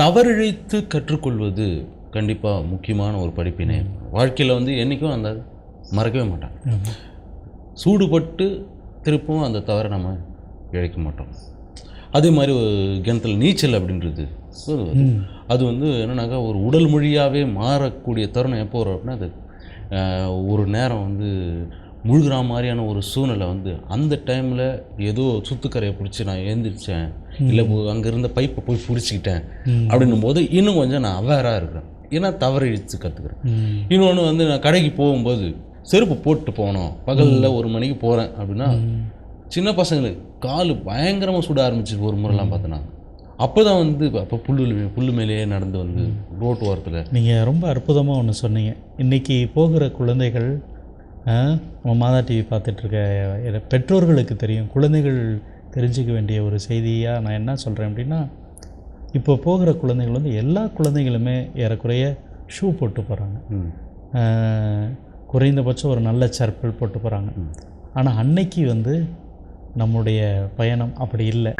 தவறிழைத்து கற்றுக்கொள்வது கண்டிப்பாக முக்கியமான ஒரு படிப்பினை. வாழ்க்கையில் வந்து என்றைக்கும் அந்த மறக்கவே மாட்டான் ஆமா. சூடுபட்டு திருப்பவும் அந்த தவறை நம்ம இழைக்க மாட்டோம். அதே மாதிரி ஒரு கிணத்துல நீச்சல் அப்படின்றது. அது வந்து என்னன்னாக்கா ஒரு உடல் மொழியாகவே மாறக்கூடிய தருணம் எப்போ வரும் அப்படின்னா அது ஒரு நேரம் வந்து முழுகிற மாதிரியான ஒரு சூழ்நிலை வந்து அந்த டைமில் ஏதோ சுத்துக்கரையை பிடிச்சி நான் எழுந்திரிச்சேன் இல்லை அங்கே இருந்த பைப்பை போய் பிடிச்சிக்கிட்டேன். அப்படின்னும் போது இன்னும் கொஞ்சம் நான் அவேராக இருக்கிறேன். ஏன்னா தவறு இழுத்து கற்றுக்கிறேன். இன்னொன்று வந்து நான் கடைக்கு போகும்போது செருப்பு போட்டு போனோம். பகலில் ஒரு மணிக்கு போகிறேன் அப்படின்னா சின்ன பசங்களுக்கு கால் பயங்கரமாக சுட ஆரம்பிச்சு ஒரு முறைலாம் பார்த்தேன் அப்போ தான் வந்து அப்போ புல்லு புல்லு மேலேயே நடந்து வந்து ரோட்டு ஓரத்தில் நீங்கள் ரொம்ப அற்புதமாக ஒன்று சொன்னீங்க. இன்றைக்கி போகிற குழந்தைகள் நம்ம மாதா டிவி பார்த்துட்ருக்க பெற்றோர்களுக்கு தெரியும். குழந்தைகள் தெரிஞ்சுக்க வேண்டிய ஒரு செய்தியாக நான் என்ன சொல்கிறேன் அப்படின்னா இப்போ போகிற குழந்தைகள் வந்து எல்லா குழந்தைகளுமே ஏறக்குறைய ஷூ போட்டு போகிறாங்க குறைந்தபட்சம் ஒரு நல்ல செருப்பல் போட்டு போகிறாங்க ஆனால் அன்னைக்கு வந்து நம்முடைய பயணம் அப்படி இல்லை.